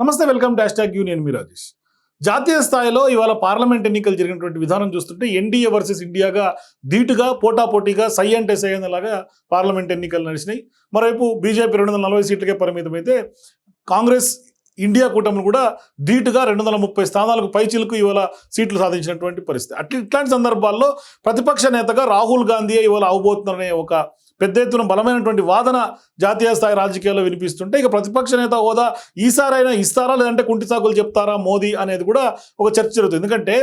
నమస్తే welcome dash tag you. నేను మీ రాజేష్. జాతీయ స్థాయిలో ఇవాళ పార్లమెంట్ ఎన్నికలు జరిగినటువంటి విధానం చూస్తుంటే ఎన్డీఏ వర్సెస్ ఇండియాగా ధీటుగా పోటాపోటీగా సై అంటే సై అనేలాగా పార్లమెంట్ ఎన్నికలు నడిచినాయి. మరోవైపు బీజేపీ రెండు వందల నలభై సీట్లకే పరిమితమైతే కాంగ్రెస్ ఇండియా కూటమి కూడా ధీటుగా రెండు వందల ముప్పై స్థానాలకు పైచిలకు ఇవాళ సీట్లు సాధించినటువంటి పరిస్థితి. అట్లా ఇట్లాంటి సందర్భాల్లో ప్రతిపక్ష నేతగా రాహుల్ గాంధీ ఇవాళ అవబోతున్నారనే ఒక పెద్ద ఎత్తున బలమైనటువంటి వాదన జాతీయ స్థాయి రాజకీయాల్లో వినిపిస్తుంటే ఇక ప్రతిపక్ష నేత హోదా ఈసారైనా ఇస్తారా లేదంటే కుంటి సాకులు చెప్తారా మోదీ అనేది కూడా ఒక చర్చ జరుగుతుంది. ఎందుకంటే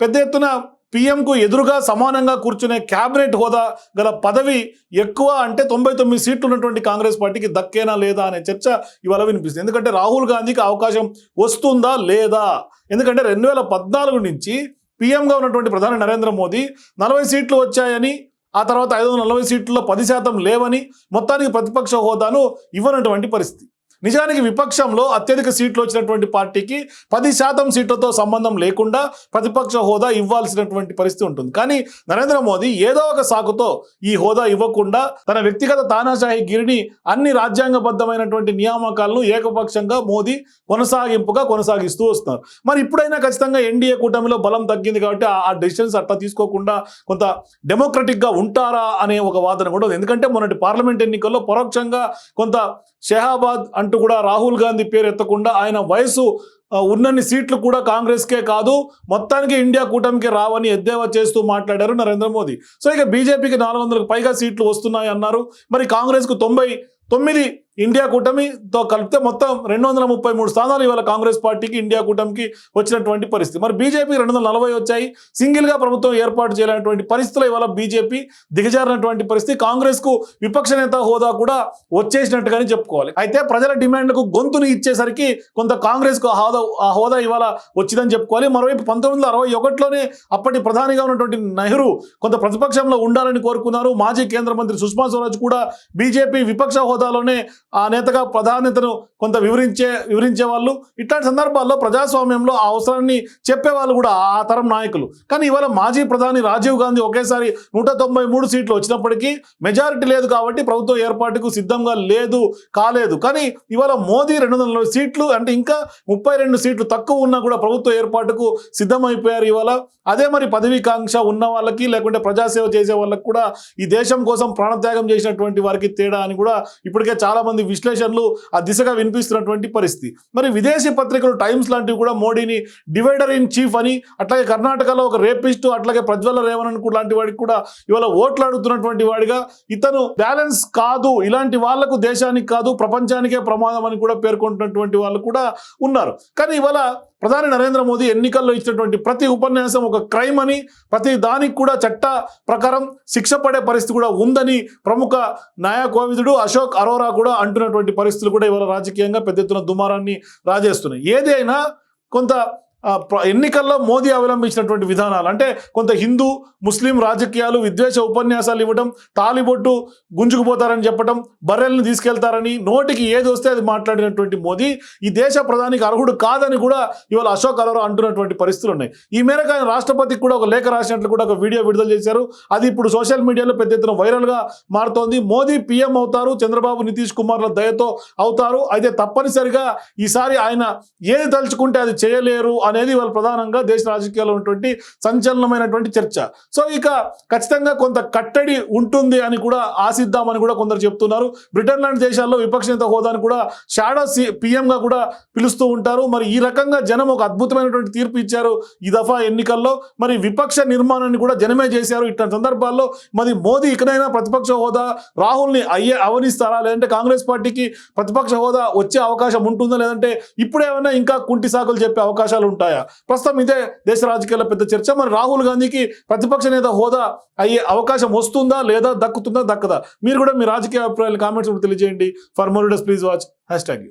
పెద్ద ఎత్తున పీఎంకు ఎదురుగా సమానంగా కూర్చునే క్యాబినెట్ హోదా గల పదవి ఎక్కువ అంటే తొంభై తొమ్మిది సీట్లు ఉన్నటువంటి కాంగ్రెస్ పార్టీకి దక్కేనా లేదా అనే చర్చ ఇవాళ వినిపిస్తుంది. ఎందుకంటే రాహుల్ గాంధీకి అవకాశం వస్తుందా లేదా? ఎందుకంటే రెండు వేల పద్నాలుగు నుంచి పీఎంగా ఉన్నటువంటి ప్రధాని నరేంద్ర మోదీ నలభై సీట్లు వచ్చాయని ఆ తర్వాత ఐదు వందల నలభై సీట్లలో పది శాతం లేవని మొత్తానికి ప్రతిపక్ష హోదాను ఇవ్వనటువంటి పరిస్థితి. నిజానికి విపక్షంలో అత్యధిక సీట్లు వచ్చినటువంటి పార్టీకి పది శాతం సీట్లతో సంబంధం లేకుండా ప్రతిపక్ష హోదా ఇవ్వాల్సినటువంటి పరిస్థితి ఉంటుంది. కానీ నరేంద్ర మోదీ ఏదో ఒక సాకుతో ఈ హోదా ఇవ్వకుండా తన వ్యక్తిగత తానాషాహి గిరిని అన్ని రాజ్యాంగబద్ధమైనటువంటి నియామకాలను ఏకపక్షంగా మోదీ కొనసాగింపుగా కొనసాగిస్తూ వస్తున్నారు. మరి ఇప్పుడైనా ఖచ్చితంగా ఎన్డీఏ కూటమిలో బలం తగ్గింది కాబట్టి ఆ- ఆ డెసిషన్స్ అట్లా తీసుకోకుండా కొంత డెమోక్రటిక్గా ఉంటారా అనే ఒక వాదన కూడా ఎందుకంటే మొన్నటి పార్లమెంట్ ఎన్నికల్లో పరోక్షంగా కొంత షెహాబాద్ అంటూ కూడా రాహుల్ గాంధీ పేరు ఎత్తకుండా ఆయన వయసు ఉన్నన్ని సీట్లు కూడా కాంగ్రెస్కే కాదు మొత్తానికి ఇండియా కూటమికి రావని ఎద్దేవా చేస్తూ మాట్లాడారు నరేంద్ర మోదీ. సో ఇక బీజేపీకి నాలుగు వందలకు పైగా సీట్లు వస్తున్నాయి అన్నారు మరి కాంగ్రెస్కు తొంభై తొమ్మిది ఇండియా కూటమితో కలిపితే మొత్తం రెండు వందల ముప్పై మూడు స్థానాలు ఇవాళ కాంగ్రెస్ పార్టీకి ఇండియా కూటమికి వచ్చినటువంటి పరిస్థితి. మరి బీజేపీ రెండు వందల నలభై వచ్చాయి. సింగిల్గా ప్రభుత్వం ఏర్పాటు చేయలేనటువంటి పరిస్థితులు ఇవాళ బీజేపీ దిగజారినటువంటి పరిస్థితి. కాంగ్రెస్కు విపక్ష నేత హోదా కూడా వచ్చేసినట్టుగానే చెప్పుకోవాలి. అయితే ప్రజల డిమాండ్లకు గొంతుని ఇచ్చేసరికి కొంత కాంగ్రెస్కు హోదా ఆ హోదా ఇవాళ వచ్చిందని చెప్పుకోవాలి. మరోవైపు పంతొమ్మిది వందల అరవై ఒకటిలోనే అప్పటి ప్రధానిగా ఉన్నటువంటి నెహ్రూ కొంత ప్రతిపక్షంలో ఉండాలని కోరుకున్నారు. మాజీ కేంద్ర మంత్రి సుష్మా స్వరాజ్ కూడా బీజేపీ విపక్ష హోదాలోనే ఆ నేతగా ప్రాధాన్యతను కొంత వివరించే వివరించే వాళ్ళు ఇట్లాంటి సందర్భాల్లో ప్రజాస్వామ్యంలో ఆ అవసరాన్ని చెప్పేవాళ్ళు కూడా ఆ తరం నాయకులు. కానీ ఇవాళ మాజీ ప్రధాని రాజీవ్ గాంధీ ఒకేసారి నూట తొంభై మూడు సీట్లు వచ్చినప్పటికీ మెజారిటీ లేదు కాబట్టి ప్రభుత్వ ఏర్పాటుకు సిద్ధంగా లేదు కాలేదు. కానీ ఇవాళ మోదీ రెండు వందల సీట్లు అంటే ఇంకా ముప్పై రెండు సీట్లు తక్కువ ఉన్నా కూడా ప్రభుత్వ ఏర్పాటుకు సిద్ధమైపోయారు ఇవాళ. అదే మరి పదవీకాంక్ష ఉన్న వాళ్ళకి లేకుంటే ప్రజాసేవ చేసే వాళ్ళకి కూడా ఈ దేశం కోసం ప్రాణత్యాగం చేసినటువంటి వారికి తేడా అని కూడా ఇప్పటికే చాలామంది మంది విశ్లేషణలు ఆ దిశగా వినిపిస్తున్నటువంటి పరిస్థితి. మరి విదేశీ పత్రికలు టైమ్స్ లాంటివి కూడా మోడీని డివైడర్ ఇన్ చీఫ్ అని అట్లాగే కర్ణాటకలో ఒక రేపిస్ట్ అట్లాగే ప్రజ్వల రేవణన్ కూడా లాంటి వాడికి కూడా ఇవాళ ఓట్లు అడుగుతున్నటువంటి వాడిగా ఇతను బ్యాలెన్స్ కాదు. ఇలాంటి వాళ్ళకు దేశానికి కాదు ప్రపంచానికే ప్రమాదం అని కూడా పేర్కొంటున్నటువంటి వాళ్ళు కూడా ఉన్నారు. కానీ ఇవాళ ప్రధాని నరేంద్ర మోదీ ఎన్నికల్లో ఇచ్చినటువంటి ప్రతి ఉపన్యాసం ఒక క్రైమ్ అని ప్రతి దానికి కూడా చట్ట ప్రకారం శిక్ష పడే పరిస్థితి కూడా ఉందని ప్రముఖ న్యాయ కోవిదుడు అశోక్ అరోరా కూడా అంటున్నటువంటి పరిస్థితులు కూడా ఇవాళ రాజకీయంగా పెద్ద ఎత్తున దుమారాన్ని రాజేస్తున్నాయి. ఏదైనా కొంత ఎన్నికల్లో మోదీ అవలంబించినటువంటి విధానాలు అంటే కొంత హిందూ ముస్లిం రాజకీయాలు విద్వేష ఉపన్యాసాలు ఇవ్వడం తాలిబొట్టు గుంజుకుపోతారని చెప్పడం బర్రెల్ని తీసుకెళ్తారని నోటికి ఏది వస్తే అది మాట్లాడినటువంటి మోదీ ఈ దేశ ప్రధానికి అర్హుడు కాదని కూడా ఇవాళ అశోక్ అరోరా అంటున్నటువంటి పరిస్థితులు ఉన్నాయి. ఈ మేరకు ఆయన రాష్ట్రపతికి కూడా ఒక లేఖ రాసినట్లు కూడా ఒక వీడియో విడుదల చేశారు. అది ఇప్పుడు సోషల్ మీడియాలో పెద్ద ఎత్తున వైరల్గా మారుతోంది. మోదీ పీఎం అవుతారు చంద్రబాబు నితీష్ కుమార్ల దయతో అవుతారు. అయితే తప్పనిసరిగా ఈసారి ఆయన ఏది తలుచుకుంటే అది చేయలేరు అనేది వాళ్ళ ప్రధానంగా దేశ రాజకీయాల్లో ఉన్నటువంటి సంచలనమైనటువంటి చర్చ. సో ఇక ఖచ్చితంగా కొంత కట్టడి ఉంటుంది అని కూడా ఆశిద్దామని కూడా కొందరు చెప్తున్నారు. బ్రిటన్ లాంటి దేశాల్లో విపక్ష నేత హోదాను కూడా షాడో సి గా కూడా పిలుస్తూ ఉంటారు. మరి ఈ రకంగా జనం ఒక అద్భుతమైనటువంటి తీర్పు ఇచ్చారు ఈ దఫా ఎన్నికల్లో. మరి విపక్ష నిర్మాణాన్ని కూడా జనమే చేశారు. ఇట్లాంటి సందర్భాల్లో మరి మోదీ ఇకనైనా ప్రతిపక్ష హోదా రాహుల్ని అయ్యే అవనిస్తారా? లేదంటే కాంగ్రెస్ పార్టీకి ప్రతిపక్ష హోదా వచ్చే అవకాశం ఉంటుందా? లేదంటే ఇప్పుడేమైనా ఇంకా కుంటి సాకులు చెప్పే అవకాశాలు ఉంటాయా? ప్రస్తుతం ఇదే దేశ రాజకీయాల్లో పెద్ద చర్చ. మరి రాహుల్ గాంధీకి ప్రతిపక్ష నేత హోదా అయ్యే అవకాశం వస్తుందా లేదా దక్కుతుందా దక్కదా? మీరు కూడా మీ రాజకీయ అభిప్రాయాలు కామెంట్స్ తెలియజేయండి. For more please watch hashtag